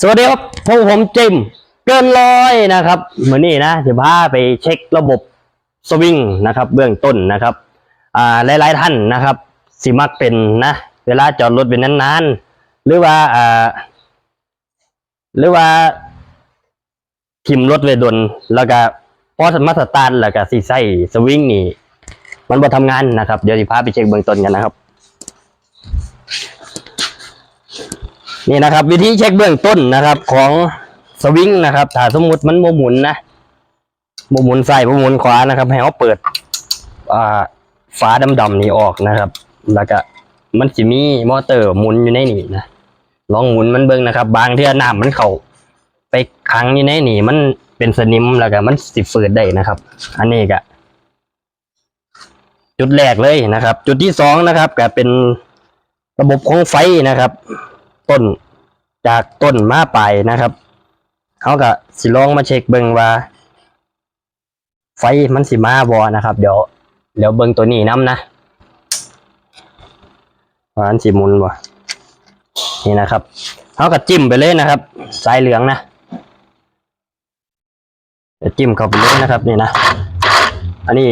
สวัสดีครับพวกผมจิมเกินร้อยนะครับเหมือนนี้นะจะพาไปเช็คระบบสวิงนะครับ เบื้องต้นนะครับอ่าหลายๆท่านนะครับสิมักเป็นนะเวลาจอดรถเป็นนานๆ หรือว่าอ่าหรือว่าทิมรถไว้ดนแล้วก็พอสมาสตาร์ทแล้วก็สิใส่สวิงนี่มันบ่ทำงานนะครับ เดี๋ยวสิพาไปเช็คเบื้องต้นกันนะครับ นี่นะครับ วิธีเช็คเบื้องต้นนะครับ ของสวิงนะครับถ้าสมมุติมันโมหมุนนะโมหมุนซ้ายโมหมุนขวานะครับ ให้เขาเปิดอ่าฝาดำๆนี่ออกนะครับ แล้วก็มันจะมีมอเตอร์หมุนอยู่ในนี่นะลองหมุนมันเบิ่งนะครับ บางเที่น้ำมันเข้าไปขังอยู่ในนี่ มันเป็นสนิมแล้วก็มันสิฝืดได้นะครับ อันนี้ก็จุดแรกเลยนะครับ จุดที่สองนะครับก็เป็นระบบของไฟนะครับ ต้น จากต้นมาไปนะครับเขาก็สิลองมาเช็คเบิ่งว่า ไฟมันสิมาบอนะครับ เดี๋ยวเดี๋ยวเบิ่งตัวนี้น้ำนะว่าอันสิมุนบ่นี่นะครับเขาก็จิ้มไปเลยนะครับ สายเหลืองนะจิ้มเข้าไปเลยนะครับ นี่นะอันนี้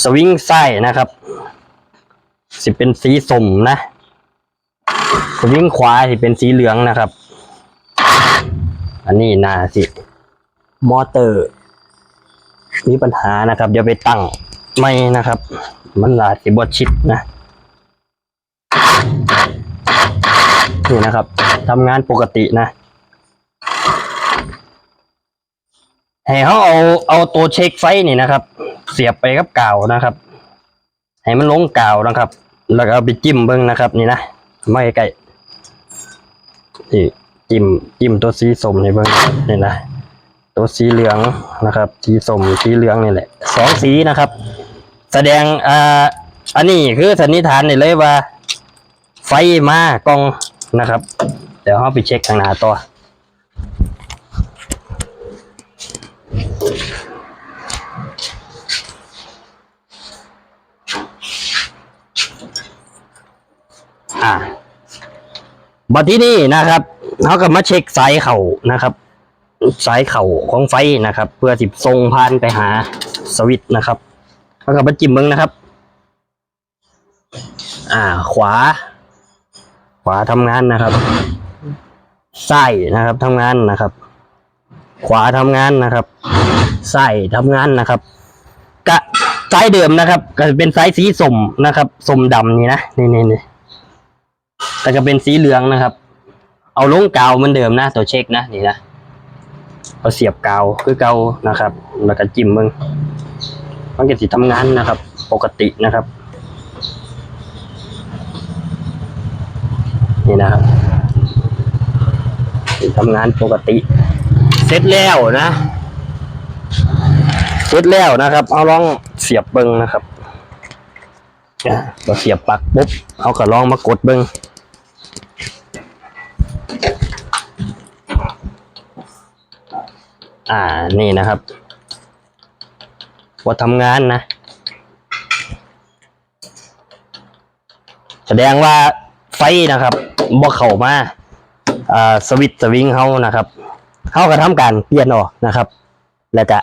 สวิงไส้นะครับ สิเป็นสีส้มนะ วิงขวาที่เป็นสีเหลืองนะครับ อันนี้นาสิมอเตอร์ มีปัญหานะครับ เดี๋ยวไปตั้งไม่นะครับ มันอาจสิบดชิดนะนี่นะครับทำงานปกตินะให้เขาเอาเอาตัวเช็คไฟนี่นะครับ เสียบไปกับกาวนะครับ ให้มันลงกาวนะครับ แล้วก็เอาไปจิ้มเบิ้งนะครับ นี่นะไม่ใกล ๆนี่จิ้มจิ้มตัวสีส้มในเบิ้งนี่นะตัวสีเหลืองนะครับ สีส้มสีเหลืองนี่แหละสองสีนะครับ แสดงอ่าอันนี้คือสันนิษฐานนี่เลยว่า ไฟมากองนะครับ เดี๋ยวเราไปเช็คทางหน้าต่ออ่า บัดที่นี่นะครับเขาก็มาเช็คสายเข่านะครับ สายเข่าของไฟนะครับ เพื่อสิบทรงพานไปหาสวิตช์นะครับแล้วก็มาจิ้มมึงนะครับ อ่า ขวา ขวาทำงานนะครับซ้ายนะครับทำงานนะครับ ขวาทำงานนะครับซ้ายทำงานนะครับกะสายเดิมนะครับ ก็เป็นสายสีสมนะครับสมดำนี่นะนี่นี่นี่ ก็จะเป็นสีเหลืองนะครับ เอาลงกาวเหมือนเดิมนะตัวเช็คนะนี่นะเอาเสียบกาวคือเกานะครับ แล้วก็จิ้มมึงมันก็สิทำงานนะครับ ปกตินะครับ นี่นะครับสิทำงานปกติ เสร็จแล้วนะ เสร็จแล้วนะครับ เอาลองเสียบเบิ้งนะครับอะเราเสียบปลักปุ๊บเอาก็ลองมากดเบิ้ง อ่านี่นะครับว่าทำงานนะ แสดงว่าไฟนะครับบ่เข้ามาอ่าสวิตช์สวิงเขานะครับเขาก็ทำการเปลี่ยนออกนะครับ แล้วก็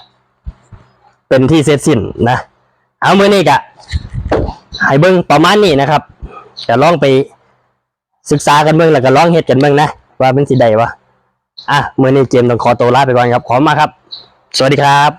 เป็นที่เสร็จสิ้นนะ เอามือนี้กะให้เบิ้งประมาณนี้นะครับจะลองไปศึกษากันเบิ้งแล้วก็ลองเฮ็ดกันเบิ้งนะว่าเป็นสิใดวะ อะมือนี้เจมส์ต้องขอตัวลาไปก่อนครับ ขอบมาครับ สวัสดีครับ